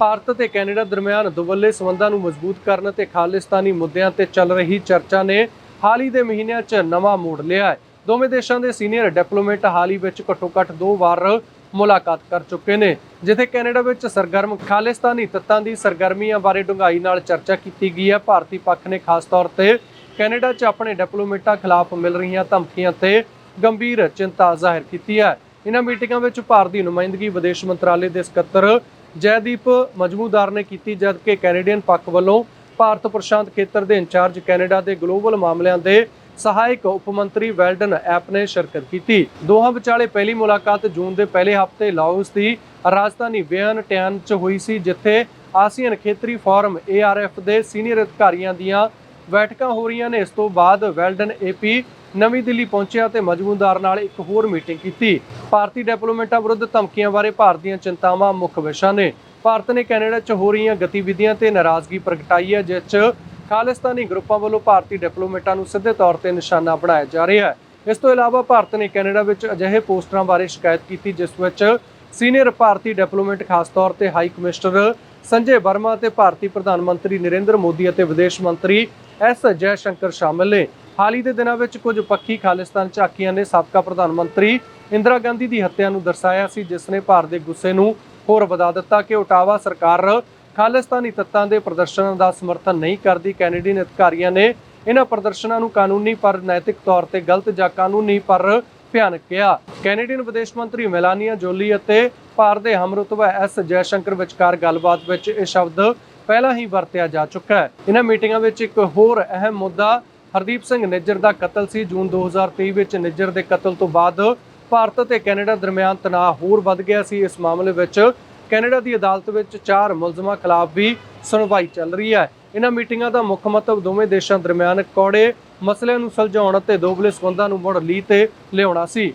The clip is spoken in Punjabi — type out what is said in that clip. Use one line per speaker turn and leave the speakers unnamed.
ਭਾਰਤ ਤੇ ਕੈਨੇਡਾ ਦਰਮਿਆਨ ਦੁਵੱਲੇ ਸਬੰਧਾਂ ਨੂੰ ਮਜ਼ਬੂਤ ਕਰਨ ਤੇ ਖਾਲਿਸਤਾਨੀ ਮੁੱਦਿਆਂ ਤੇ ਚੱਲ ਰਹੀ ਚਰਚਾ ਨੇ ਹਾਲ ਹੀ ਦੇ ਮਹੀਨਿਆਂ 'ਚ ਨਵਾਂ ਮੋੜ ਲਿਆ ਹੈ। ਦੋਵੇਂ ਦੇਸ਼ਾਂ ਦੇ ਸੀਨੀਅਰ ਡਿਪਲੋਮੈਟ ਹਾਲ ਹੀ ਵਿੱਚ ਘੱਟੋ-ਘੱਟ ਦੋ ਵਾਰ ਮੁਲਾਕਾਤ ਕਰ ਚੁੱਕੇ ਨੇ, ਜਿੱਥੇ ਕੈਨੇਡਾ ਵਿੱਚ ਸਰਗਰਮ ਖਾਲਿਸਤਾਨੀ ਤੱਤਾਂ ਦੀ ਸਰਗਰਮੀਆਂ ਬਾਰੇ ਡੂੰਘਾਈ ਨਾਲ ਚਰਚਾ ਕੀਤੀ ਗਈ ਹੈ। ਭਾਰਤੀ ਪੱਖ ਨੇ ਖਾਸ ਤੌਰ ਤੇ ਕੈਨੇਡਾ 'ਚ ਆਪਣੇ ਡਿਪਲੋਮੈਟਾਂ ਖਿਲਾਫ ਮਿਲ ਰਹੀਆਂ ਧਮਕੀਆਂ ਤੇ ਗੰਭੀਰ ਚਿੰਤਾ ਜ਼ਾਹਿਰ ਕੀਤੀ ਹੈ। ਇਹਨਾਂ ਮੀਟਿੰਗਾਂ ਵਿੱਚ ਭਾਰਤ ਦੀ ਨੁਮਾਇੰਦਗੀ ਵਿਦੇਸ਼ ਮੰਤਰਾਲੇ ਦੇ ਸਕੱਤਰ ਜੈਦੀਪ ਮਜਮੂਦਾਰ ਨੇ ਕੀਤੀ ਜਦਕਿ ਕੈਨੇਡੀਅਨ ਪੱਖ ਵੱਲੋਂ ਭਾਰਤ ਪ੍ਰਸ਼ਾਂਤ ਖੇਤਰ ਦੇ ਇੰਚਾਰਜ ਕੈਨੇਡਾ ਦੇ ਗਲੋਬਲ ਮਾਮਲਿਆਂ ਦੇ ਸਹਾਇਕ ਉਪ ਮੰਤਰੀ ਵੈਲਡਨ ਐਪ ਨੇ ਸ਼ਿਰਕਤ ਕੀਤੀ। ਦੋਹਾਂ ਵਿਚਾਲੇ ਪਹਿਲੀ ਮੁਲਾਕਾਤ ਜੂਨ ਦੇ ਪਹਿਲੇ ਹਫ਼ਤੇ ਲਾਓਸ ਦੀ ਰਾਜਧਾਨੀ ਵਿਅਨ ਟਿਆਨ 'ਚ ਹੋਈ ਸੀ, ਜਿੱਥੇ ਆਸੀਅਨ ਖੇਤਰੀ ਫੋਰਮ ARF ਦੇ ਸੀਨੀਅਰ ਅਧਿਕਾਰੀਆਂ ਦੀਆਂ ਬੈਠਕਾਂ ਹੋ ਰਹੀਆਂ ਨੇ। ਇਸ ਤੋਂ ਬਾਅਦ ਵੈਲਡਨ ਏਪੀ ਨਵੀਂ ਦਿੱਲੀ ਪਹੁੰਚਿਆ ਤੇ ਮਜਮੂਦਾਰ ਨਾਲ ਇੱਕ ਹੋਰ ਮੀਟਿੰਗ ਕੀਤੀ। ਭਾਰਤੀ ਡਿਪਲੋਮੈਟਾਂ ਵਿਰੁੱਧ ਧਮਕੀਆਂ ਬਾਰੇ ਭਾਰਤ ਦੀਆਂ ਚਿੰਤਾਵਾਂ ਮੁੱਖ ਵਿਸ਼ਾ ਨੇ। ਭਾਰਤ ਨੇ ਕੈਨੇਡਾ 'ਚ ਹੋ ਰਹੀਆਂ ਗਤੀਵਿਧੀਆਂ ਤੇ ਨਾਰਾਜ਼ਗੀ ਪ੍ਰਗਟਾਈ ਹੈ, ਜਿਸ 'ਚ ਖਾਲਿਸਤਾਨੀ ਗਰੁੱਪਾਂ ਵੱਲੋਂ ਭਾਰਤੀ ਡਿਪਲੋਮੈਟਾਂ ਨੂੰ ਸਿੱਧੇ ਤੌਰ ਤੇ ਨਿਸ਼ਾਨਾ ਬਣਾਇਆ ਜਾ ਰਿਹਾ ਹੈ। ਇਸ ਤੋਂ ਇਲਾਵਾ ਭਾਰਤ ਨੇ ਕੈਨੇਡਾ ਵਿੱਚ ਅਜਿਹੇ ਪੋਸਟਰਾਂ ਬਾਰੇ ਸ਼ਿਕਾਇਤ ਕੀਤੀ, ਜਿਸ ਵਿੱਚ ਸੀਨੀਅਰ ਭਾਰਤੀ ਡਿਪਲੋਮੈਟ, ਖਾਸ ਤੌਰ ਤੇ ਹਾਈ ਕਮਿਸ਼ਨਰ ਸੰਜੇ ਵਰਮਾ ਤੇ ਭਾਰਤੀ ਪ੍ਰਧਾਨ ਮੰਤਰੀ ਨਰਿੰਦਰ ਮੋਦੀ ਅਤੇ ਵਿਦੇਸ਼ ਮੰਤਰੀ ਐਸ ਜੈ ਸ਼ੰਕਰ ਸ਼ਾਮਲ ਨੇ। ਹਾਲ ਹੀ ਦੇ ਦਿਨਾਂ ਵਿੱਚ ਕੁਝ ਪੱਖੀ ਖਾਲਿਸਤਾਨ ਝਾਕੀਆਂ ਨੇ ਸਾਬਕਾ ਪ੍ਰਧਾਨ ਮੰਤਰੀ ਇੰਦਰਾ ਗਾਂਧੀ ਦੀ ਹੱਤਿਆ ਨੂੰ ਦਰਸਾਇਆ ਸੀ, ਜਿਸ ਨੇ ਭਾਰਤ ਦੇ ਗੁੱਸੇ ਨੂੰ ਹੋਰ ਵਧਾ ਦਿੱਤਾ ਕਿ ਓਟਾਵਾ ਸਰਕਾਰ ਖਾਲਿਸਤਾਨੀ ਤੱਤਾਂ ਦੇ ਪ੍ਰਦਰਸ਼ਨਾਂ ਦਾ ਸਮਰਥਨ ਨਹੀਂ ਕਰਦੀ। ਕੈਨੇਡੀਅਨ ਅਧਿਕਾਰੀਆਂ ਨੇ ਇਹਨਾਂ ਪ੍ਰਦਰਸ਼ਨਾਂ ਨੂੰ ਕਾਨੂੰਨੀ ਪਰ ਨੈਤਿਕ ਤੌਰ ਤੇ ਗਲਤ ਜਾਂ ਕਾਨੂੰਨੀ ਪਰ ਭਿਆਨਕ ਕਿਹਾ। ਕੈਨੇਡੀਅਨ ਵਿਦੇਸ਼ ਮੰਤਰੀ ਮੈਲਾਨੀਆ ਜੋਲੀ ਅਤੇ ਭਾਰਤ ਦੇ ਹਮਰੁਤਬਾ ਐਸ ਜੈਸ਼ੰਕਰ ਵਿਚਕਾਰ ਗੱਲਬਾਤ ਵਿੱਚ ਇਹ ਸ਼ਬਦ ਪਹਿਲਾਂ ਹੀ ਵਰਤਿਆ ਜਾ ਚੁੱਕਾ ਹੈ। ਇਹਨਾਂ ਮੀਟਿੰਗਾਂ ਵਿੱਚ ਇੱਕ ਹੋਰ ਅਹਿਮ ਮੁੱਦਾ ਹਰਦੀਪ ਸਿੰਘ ਨਿੱਜਰ ਦਾ ਕਤਲ ਸੀ। ਜੂਨ 2023 ਵਿੱਚ ਨਿੱਜਰ ਦੇ ਕਤਲ ਤੋਂ ਬਾਅਦ ਭਾਰਤ ਅਤੇ ਕੈਨੇਡਾ ਦਰਮਿਆਨ ਤਣਾਅ ਹੋਰ ਵੱਧ ਗਿਆ ਸੀ। ਇਸ ਮਾਮਲੇ ਵਿੱਚ ਕੈਨੇਡਾ ਦੀ ਅਦਾਲਤ ਵਿੱਚ ਚਾਰ ਮੁਲਜ਼ਮਾਂ ਖਿਲਾਫ ਵੀ ਸੁਣਵਾਈ ਚੱਲ ਰਹੀ ਹੈ। ਇਹਨਾਂ ਮੀਟਿੰਗਾਂ ਦਾ ਮੁੱਖ ਮਤਲਬ ਦੋਵੇਂ ਦੇਸ਼ਾਂ ਦਰਮਿਆਨ ਕੌੜੇ ਮਸਲਿਆਂ ਨੂੰ ਸੁਲਝਾਉਣ ਅਤੇ ਦੋਗਲੇ ਸਬੰਧਾਂ ਨੂੰ ਮੁੜ ਲੀ ਤੇ ਲਿਆਉਣਾ ਸੀ।